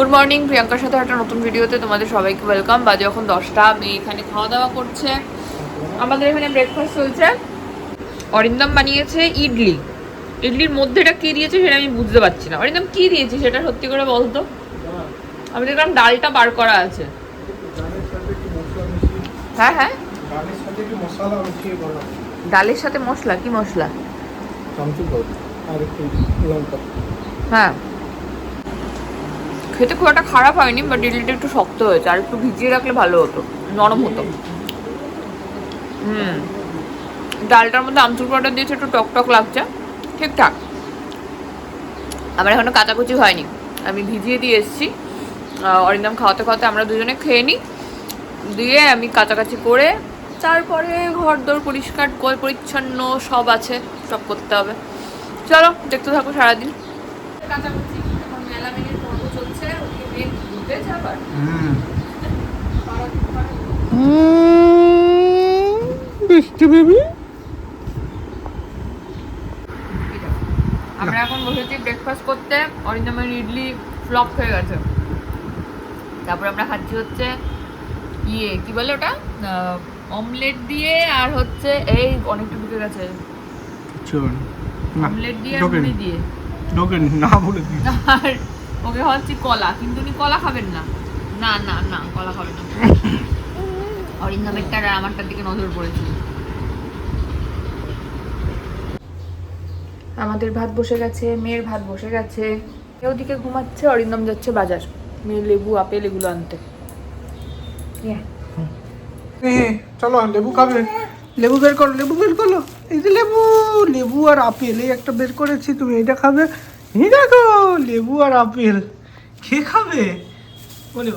Good morning প্রিয়াঙ্কার সাথে একটা নতুন ভিডিওতে তোমাদের সবাইকে ওয়েলকাম বাজে এখন দশটা মেয়ে এখানে খাওয়া দাওয়া করছে। আমাদের এখানে ব্রেকফাস্ট চলছে। অরিন্দম বানিয়েছে ইডলি। ইডলির মধ্যে এটা কী দিয়েছে সেটা আমি বুঝতে পারছি না। অরিন্দম কী দিয়েছে সেটা সত্যি করে বলতো? আমি দেখলাম ডালটা বার করা আছে। হ্যাঁ হ্যাঁ। ডালের সাথে মশলা কি মশলা? হ্যাঁ। খেতে খুব একটা খারাপ হয়নি বাট ইডলিটা একটু শক্ত হয়েছে, আর একটু ভিজিয়ে রাখলে ভালো হতো, নরম হতো। হুম। ডালটার মধ্যে আমচুর পাউডার দিয়েছে, একটু টক টক লাগছে, ঠিকঠাক। আমার এখনও কাচাকুচি হয়নি, আমি ভিজিয়ে দিয়ে এসেছি। অরিন্দম খাওয়াতে খাওয়াতে আমরা দুজনে খেয়ে নিই, দিয়ে আমি কাচাকাচি করে, তারপরে ঘর দোর পরিষ্কার করে পরিচ্ছন্ন, সব আছে, সব করতে হবে। চলো, দেখতে থাকো সারাদিন। কাচাকুচি, এখন মেলা মেলার পর্ব চলছে ওদিকে বৃষ্টি বেবি? আমরা এখন বসেছি ব্রেকফাস্ট করতে অরিন্দমের ইডলি ফ্লপ হয়ে গেছে। তারপর আমরা খাচ্ছি হচ্ছে ইয়ে কি বলে ওটা? অমলেট দিয়ে আর হচ্ছে এই অনেকটা ঢুকে গেছে। অমলেট দিয়ে আর মুড়ি দিয়ে। না বলে আর ওকে হচ্ছে কলা কিন্তু উনি কলা খাবেন না। না না না কলা খাবেন না। অরিন্দমেরটা আর আমারটার দিকে নজর পড়েছে। আমাদের ভাত বসে গেছে মেয়ের ভাত বসে গেছে। কেউ দিকে ঘুমাচ্ছে অরিন্দম যাচ্ছে বাজার। মেয়ে লেবু আপেল এগুলো আনতে. হ্যাঁ চলো লেবু খাবে। লেবু বের করো লেবু বের করো। এই যে লেবু লেবু আর আপেল এই একটা বের করেছি তুমি এটা খাবে। এই দেখো লেবু আর আপেল। কে খাবে? বলে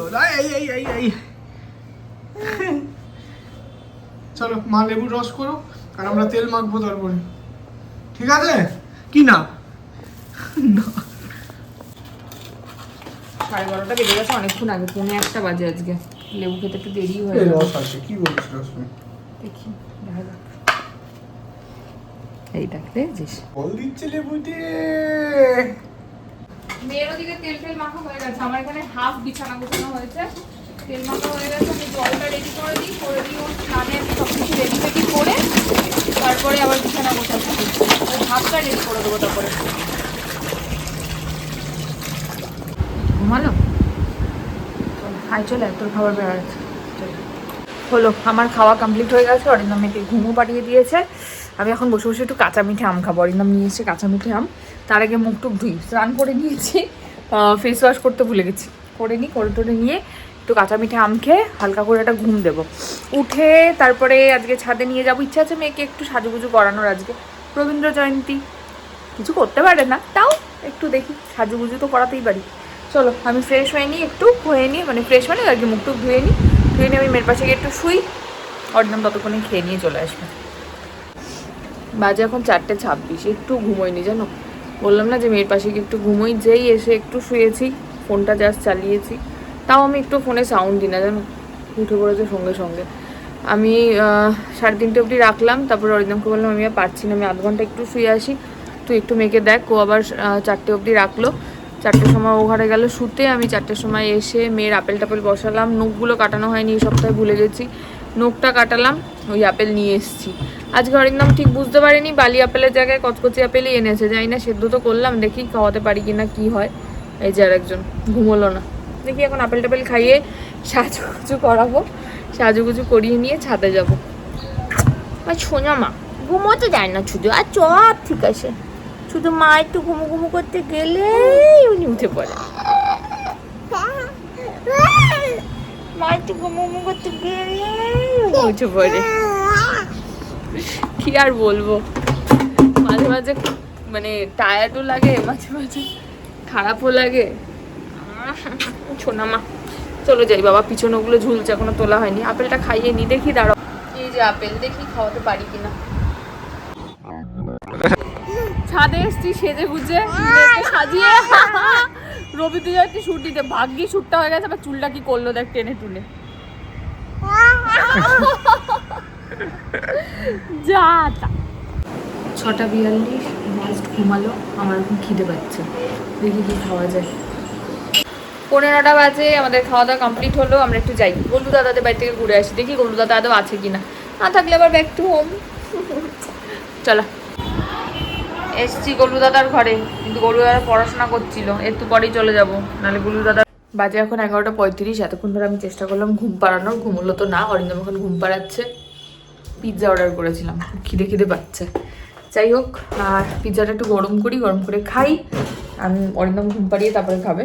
চলো মা লেবু রস করো আর আমরা তেল মাখবো তারপরে। ঠিক আছে? কি না। সাড়ে বারোটা বেজে গেছে অনেকক্ষণ আগে পৌনে একটা বাজে আজকে। লেবু খেতে একটু দেরি হয়ে রস আছে কি বলছিস দেখি দেখা যাক। এই দেখ দেখছিস? বল দিচ্ছে লেবু দিয়ে। মেয়ের ওদিকে তেল তেল মাখা হয়ে গেছে। আমার এখানে হাফ বিছানা গোছানো হয়েছে। তেল মাখা হয়ে গেছে আমি জলটা রেডি করে দিই করে দিই ওর স্নানে সব কিছু রেডি রেডি করে তারপরে আবার বিছানা হাফটা রেডি করে দেবো তারপরে। ঘুমালো? হাই চলে তোর খাবার বেড়া গেছে। হলো, আমার খাওয়া কমপ্লিট হয়ে গেছে অরিন্দম মেয়েকে ঘুমও পাঠিয়ে দিয়েছে। আমি এখন বসে বসে একটু কাঁচা মিঠে আম খাব। অরিন্দম নিয়ে এসে কাঁচা মিঠে আম। তার আগে মুখ টুক ধুই, স্নান করে নিয়েছি। ফেস ওয়াশ করতে ভুলে গেছি। করে নিই করে টোরে নিয়ে একটু কাঁচা মিঠে আম খেয়ে হালকা করে একটা ঘুম দেবো। উঠে তারপরে আজকে ছাদে নিয়ে যাব। ইচ্ছা আছে মেয়েকে একটু সাজুগুজু করানোর আজকে। রবীন্দ্র জয়ন্তী। কিছু করতে পারে না, তাও একটু দেখি। সাজুগুজু তো করাতেই পারি। চলো, আমি ফ্রেশ হয়ে নিই, একটু হয়ে নিই মানে ফ্রেশ মানে আর কি, মুখ টুক ধুয়ে নিই। ধুয়ে নিয়ে আমি মেয়ের পাশে গিয়ে একটু শুই। অরিন্দম ততক্ষণে খেয়ে নিয়ে চলে আসবে। বাজে এখন চারটে ছাব্বিশ, একটু ঘুমোয়নি জানো? বললাম না যে মেয়ের পাশে গিয়ে একটু ঘুমোই, যেই এসে একটু শুয়েছি, ফোনটা জাস্ট চালিয়েছি। তাও আমি একটু ফোনে সাউন্ড দিই না জানো? উঠে পড়েছে সঙ্গে সঙ্গে। আমি সাড়ে তিনটে অবধি রাখলাম, তারপর অরিন্দমকে বললাম, আমি আর পারছি না, আমি আধ ঘণ্টা একটু শুয়ে আসি। তুই একটু মেয়েকে দেখ, ও আবার চারটে অবধি রাখল। চারটের সময় ও ঘরে গেল। শুতে আমি চারটের সময় এসে মেয়ের আপেল টাপেল বসালাম। নখগুলো কাটানো হয়নি, এই সপ্তাহে ভুলে গেছি। নখটা কাটালাম, ওই আপেল নিয়ে এসেছি। আজকে অরিন্দম ঠিক বুঝতে পারিনি, বালি আপেলের জায়গায় কচকচি আপেলই এনেছে, জানি না, সেদ্ধ তো করলাম, দেখি খাওয়াতে পারি কিনা, কি হয়। এই যে আরেকজন, ঘুমোলো না। দেখি এখন আপেল টাপেল খাইয়ে সাজুগুজু করাবো, সাজুগুজু করিয়ে নিয়ে ছাদে যাব। আর সোনা মা, ঘুমোতে যায় না শুধু, আর চপ ঠিক আছে। শুধু মা একটু ঘুমু ঘুমু করতে গেলে উনি উঠে পড়ে। মা একটু ঘুমো ঘুমো করতে গেলে উনি উঠে পড়ে। কি আর বলব? মাঝে মাঝে মানে টায়ার্ডও লাগে, মাঝে মাঝে খারাপও লাগে। মা চলো যাই বাবা, পিছনে ওগুলো ঝুলছে, এখনও তোলা হয়নি। আপেলটা খাইয়ে নি, দেখি দাঁড়াও। এই যে আপেল, দেখি খাওয়াতে পারি কিনা। ছাদে এসছি সেজে গুজে সাজিয়ে। রবি তুই জয়ন্তী শুট দিতে ভাগ্যি শুটটা হয়ে গেছে আবার চুলটা কি করল দেখ টেনে টুনে। যা তা। ছটা বিয়াল্লিশ জাস্ট ঘুমালো আমার এখন খিদে পাচ্ছে। দেখি কি খাওয়া যায়। পনেরোটা বাজে আমাদের খাওয়া দাওয়া কমপ্লিট হলো আমরা একটু যাই। গোলু দাদাদের বাড়ি থেকে ঘুরে আসি দেখি গোলু দাদা আদৌ আছে কিনা। না থাকলে আবার ব্যাক টু হোম চলো। এসছি গলু দাদার ঘরে, কিন্তু গলু দাদা পড়াশোনা করছিল, একটু পরেই চলে যাব, নাহলে গলু দাদা বাজে এখন এগারোটা পঁয়ত্রিশ, এতক্ষণ ধরে আমি চেষ্টা করলাম ঘুম পাড়ানোর, ঘুমলো তো না, অরিন্দম এখন ঘুম পাড়াচ্ছে। পিৎজা অর্ডার করেছিলাম, খিদে খিদে পাচ্ছে। যাই হোক, আর পিৎজাটা একটু গরম করি, গরম করে খাই। আমি অরিন্দম ঘুম পাড়িয়ে তারপরে খাবে।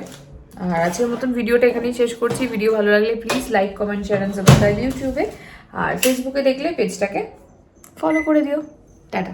আর আজকের মতন ভিডিওটা এখানেই শেষ করছি। ভিডিও ভালো লাগলে please like comment share and subscribe ইউটিউবে আর ফেসবুকে দেখলে পেজটাকে ফলো করে দিও। টাটা।